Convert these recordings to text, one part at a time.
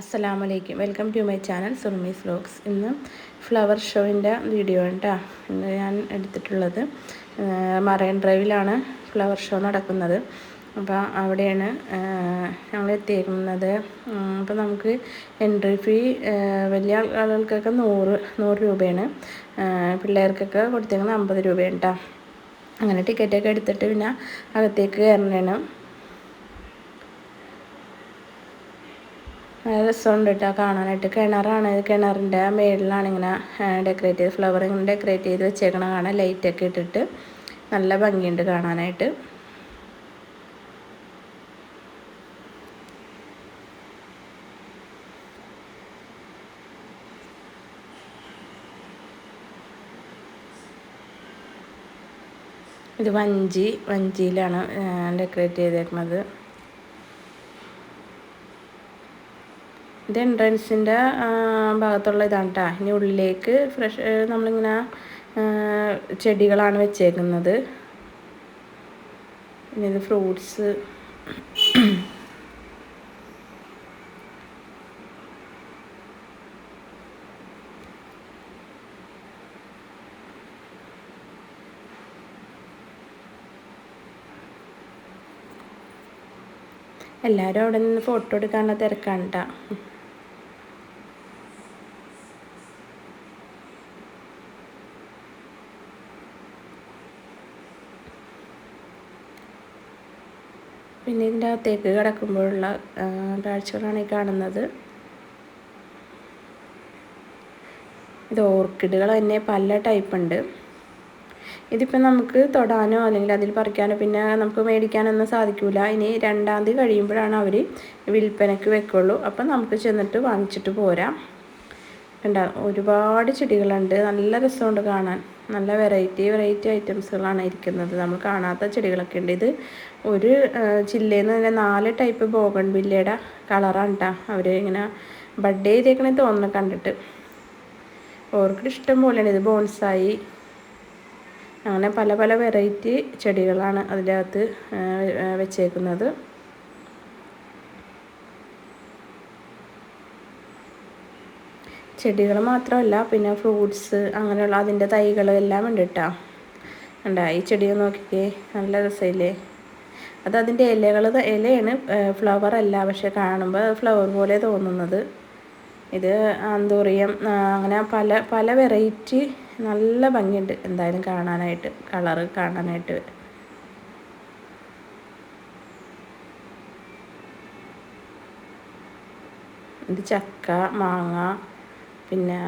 അസ്സലാമലൈക്കും. Welcome to my channel Surmi's vlogs ഇന്ന് flower ഷോയിന്റെ വീഡിയോ ആണ് കേട്ടോ ഇന്ന് ഞാൻ എടുത്തിട്ടുള്ളത് മറൈൻ ഡ്രൈവിലാണ് ഫ്ലവർ ഷോ നടക്കുന്നത്. അപ്പോൾ അവിടെയാണ് ഞങ്ങൾ എത്തിയിരിക്കുന്നത് അപ്പോൾ നമുക്ക് എൻട്രി ഫീ വലിയ ആളുകൾക്കൊക്കെ നൂറ് നൂറ് രൂപയാണ്. പിള്ളേർക്കൊക്കെ കൊടുത്തേക്കുന്നത് അമ്പത് രൂപയാണ് കേട്ടോ അങ്ങനെ ടിക്കറ്റൊക്കെ എടുത്തിട്ട് പിന്നെ അകത്തേക്ക് കയറണം നല്ല രസമുണ്ട് കേട്ടോ കാണാനായിട്ട്. കിണറാണ് കിണറിന്റെ മേളിലാണ് ഇങ്ങനെ ഡെക്കറേറ്റ് ചെയ്ത് ഫ്ലവർ ഇങ്ങനെ ഡെക്കറേറ്റ് ചെയ്ത് വെച്ചേക്കണ കാണാൻ ലൈറ്റൊക്കെ ഇട്ടിട്ട് നല്ല ഭംഗിയുണ്ട് കാണാനായിട്ട്. ഇത് വഞ്ചി വഞ്ചിയിലാണ് ഡെക്കറേറ്റ് ചെയ്തേക്കുന്നത് ഇത് എൻട്രൻസിന്റെ ഭാഗത്തുള്ള ഇതാണ് കേട്ടോ ഇനി ഉള്ളിലേക്ക് ഫ്രഷ് നമ്മളിങ്ങനെ ചെടികളാണ് വെച്ചേക്കുന്നത്. പിന്നെ ഇത് ഫ്രൂട്ട്സ് എല്ലാവരും അവിടെ നിന്ന് ഫോട്ടോ എടുക്കാനുള്ള തിരക്കാണ് കേട്ടോ പിന്നെ ഇതിന്റെ അകത്തേക്ക് കിടക്കുമ്പോഴുള്ള കാഴ്ചകളാണ് ഈ കാണുന്നത്. ഇത് ഓർക്കിഡുകൾ തന്നെ പല ടൈപ്പ് ഉണ്ട്. ഇതിപ്പോൾ നമുക്ക് തൊടാനോ അല്ലെങ്കിൽ അതിൽ പറിക്കാനോ പിന്നെ നമുക്ക് മേടിക്കാനൊന്നും സാധിക്കില്ല ഇനി രണ്ടാം തീയതി കഴിയുമ്പോഴാണ് അവർ വിൽപ്പനയ്ക്ക് വെക്കുള്ളൂ. അപ്പം നമുക്ക് ചെന്നിട്ട് വാങ്ങിച്ചിട്ട് പോരാം. കണ്ട ഒരുപാട് ചെടികളുണ്ട്. നല്ല രസമുണ്ട് കാണാൻ. നല്ല വെറൈറ്റി വെറൈറ്റി ഐറ്റംസുകളാണ് ഇരിക്കുന്നത്. നമ്മൾ കാണാത്ത ചെടികളൊക്കെ ഉണ്ട്. ഇത് ഒരു ചില്ലയിൽ നിന്ന് തന്നെ നാല് ടൈപ്പ് ബോഗൺ ബില്ലയുടെ കളറാണ് കേട്ടോ അവർ ഇങ്ങനെ ബഡ് ചെയ്തേക്കണേ തോന്നുന്നു കണ്ടിട്ട്. ഓർക്കിഡ് ഇഷ്ടം പോലെയാണ്. ഇത് ബോൺസായി. അങ്ങനെ പല പല വെറൈറ്റി ചെടികളാണ് അതിന്റെ അകത്ത് വെച്ചേക്കുന്നത്. ചെടികൾ മാത്രമല്ല പിന്നെ ഫ്രൂട്ട്സ് അങ്ങനെയുള്ള അതിന്റെ തൈകൾ എല്ലാം ഉണ്ട് കേട്ടോ ഉണ്ടാ ഈ ചെടികൾ നോക്കിക്കേ നല്ല രസമില്ലേ അത് അതിന്റെ ഇലകൾ ഇലയാണ് ഫ്ലവർ അല്ല പക്ഷെ കാണുമ്പോൾ ഫ്ലവർ പോലെ തോന്നുന്നത്. ഇത് ആന്തൂറിയം അങ്ങനെ പല പല വെറൈറ്റി നല്ല ഭംഗിയുണ്ട് എന്തായാലും കാണാനായിട്ട് കളറ് കാണാനായിട്ട്. ഇത് ചക്ക മാങ്ങ പിന്നെ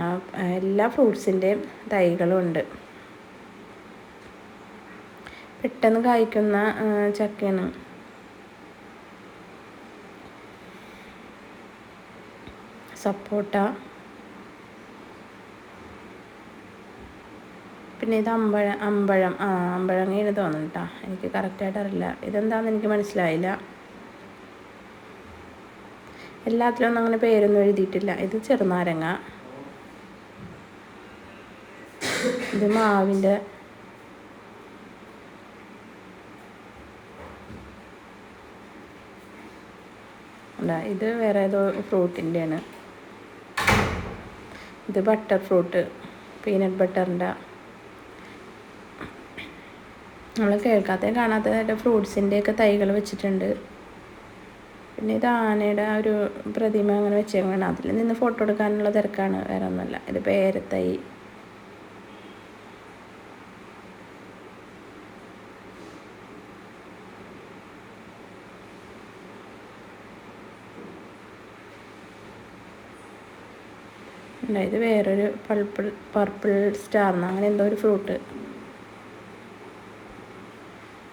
എല്ലാ ഫ്രൂട്ട്സിന്റെയും തൈകളും ഉണ്ട്. പെട്ടെന്ന് കായ്ക്കുന്ന ചക്കയാണ്. സപ്പോട്ട. പിന്നെ ഇത് അമ്പഴ അമ്പഴം. ആ അമ്പഴങ്ങയാണ് തോന്നുന്നു കേട്ടോ എനിക്ക് കറക്റ്റായിട്ട് അറിയില്ല ഇതെന്താണെന്ന് എനിക്ക് മനസ്സിലായില്ല. എല്ലാത്തിലും ഒന്നും അങ്ങനെ പേരൊന്നും എഴുതിയിട്ടില്ല. ഇത് ചെറുനാരങ്ങ. ഇത് മാവിന്റെ ഇത് വേറെ ഏതോ ഫ്രൂട്ടിന്റെയാണ്. ഇത് ബട്ടർ ഫ്രൂട്ട് പീനട്ട് ബട്ടറിന്റെ. നമ്മൾ കേൾക്കാത്ത കാണാത്തതായിട്ട് ഫ്രൂട്ട്സിന്റെയൊക്കെ തൈകൾ വെച്ചിട്ടുണ്ട്. പിന്നെ ഇത് ആനയുടെ ഒരു പ്രതിമ അങ്ങനെ വെച്ചേക്കണം അതിൽ നിന്ന് ഫോട്ടോ എടുക്കാനുള്ള തിരക്കാണ് വേറെ ഒന്നുമല്ല. ഇത് പേരത്തൈ. ഇത് വേറൊരു പൾപ്പിൾ പർപ്പിൾ സ്റ്റാർ സ്റ്റാർന്ന് അങ്ങനെ എന്തോ ഒരു ഫ്രൂട്ട്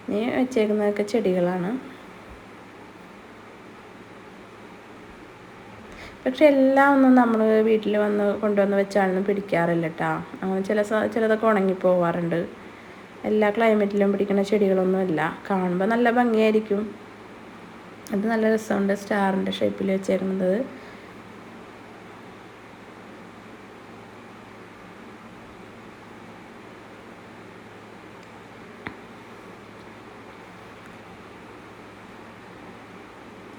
ഇനി വെച്ചേക്കുന്നതൊക്കെ ചെടികളാണ്. പക്ഷെ എല്ലാം ഒന്നും നമ്മൾ വീട്ടിൽ വന്ന് കൊണ്ടുവന്ന് വെച്ചാലൊന്നും പിടിക്കാറില്ല കേട്ടോ അങ്ങനെ ചില ചിലതൊക്കെ ഉണങ്ങി പോവാറുണ്ട്. എല്ലാ ക്ലൈമറ്റിലും പിടിക്കുന്ന ചെടികളൊന്നുമില്ല. കാണുമ്പോൾ നല്ല ഭംഗിയായിരിക്കും. അത് നല്ല രസമുണ്ട് സ്റ്റാറിന്റെ ഷേപ്പിൽ വെച്ചേക്കുന്നത്.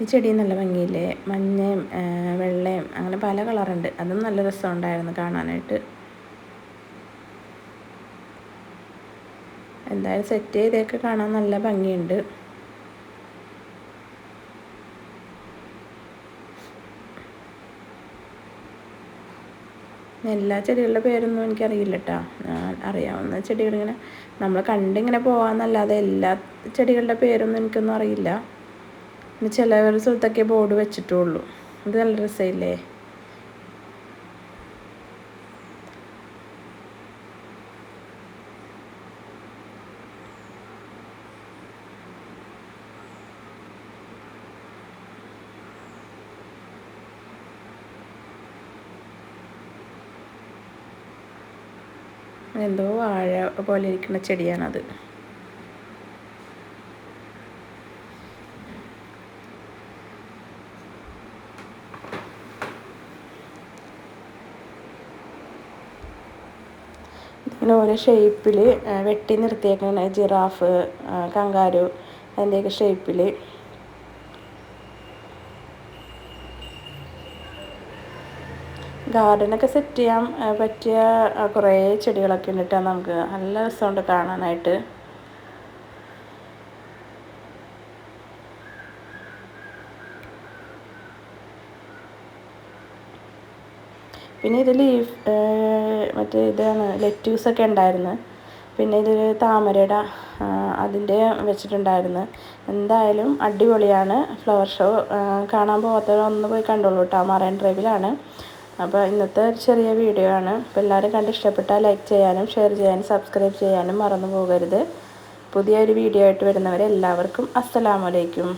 ഈ ചെടി നല്ല ഭംഗിയില്ലേ? മഞ്ഞയും വെള്ളയും അങ്ങനെ പല കളറുണ്ട്. അതും നല്ല രസമുണ്ടായിരുന്നു കാണാനായിട്ട്. എന്തായാലും സെറ്റ് ചെയ്തൊക്കെ കാണാൻ നല്ല ഭംഗിയുണ്ട്. എല്ലാ ചെടികളുടെ പേരൊന്നും എനിക്കറിയില്ല കേട്ടോ അറിയാവുന്ന ചെടികളിങ്ങനെ നമ്മൾ കണ്ടിങ്ങനെ പോകാമെന്നല്ലാതെ എല്ലാ ചെടികളുടെ പേരൊന്നും എനിക്കൊന്നും അറിയില്ല. ചില സ്ഥലത്തൊക്കെ ബോർഡ് വെച്ചിട്ടുള്ളൂ. അത് നല്ല രസമില്ലേ എന്തോ വാഴ പോലെ ഇരിക്കുന്ന ചെടിയാണത്. ഇങ്ങനെ ഓരോ ഷേപ്പിൽ വെട്ടി നിർത്തിയേക്കുന്ന ജിറാഫ് കങ്കാരു അതിന്റെയൊക്കെ ഷേപ്പിൽ ഗാർഡനൊക്കെ സെറ്റ് ചെയ്യാൻ പറ്റിയ കുറേ ചെടികളൊക്കെ ഉണ്ട് നമുക്ക്. നല്ല രസമുണ്ട് കാണാനായിട്ട്. പിന്നെ ഇതിൽ മറ്റേ ഇതാണ് ലെറ്റ്യൂസൊക്കെ ഉണ്ടായിരുന്നു. പിന്നെ ഇതിൽ താമരയുടെ അതിന്റെ വെച്ചിട്ടുണ്ടായിരുന്നു. എന്തായാലും അടിപൊളിയാണ്. ഫ്ലവർ ഷോ കാണാൻ പോകാത്തവരൊന്ന് പോയി കണ്ടോളൂ കേട്ടോ മറൈൻ ഡ്രൈവിലാണ് അപ്പോൾ ഇന്നത്തെ ചെറിയ വീഡിയോ ആണ്. അപ്പോൾ എല്ലാവരും കണ്ട് ഇഷ്ടപ്പെട്ടാൽ ലൈക്ക് ചെയ്യാനും ഷെയർ ചെയ്യാനും സബ്സ്ക്രൈബ് ചെയ്യാനും മറന്നു പോകരുത്. പുതിയൊരു വീഡിയോ ആയിട്ട് വരുന്നവരെ എല്ലാവർക്കും അസ്സലാമലൈക്കും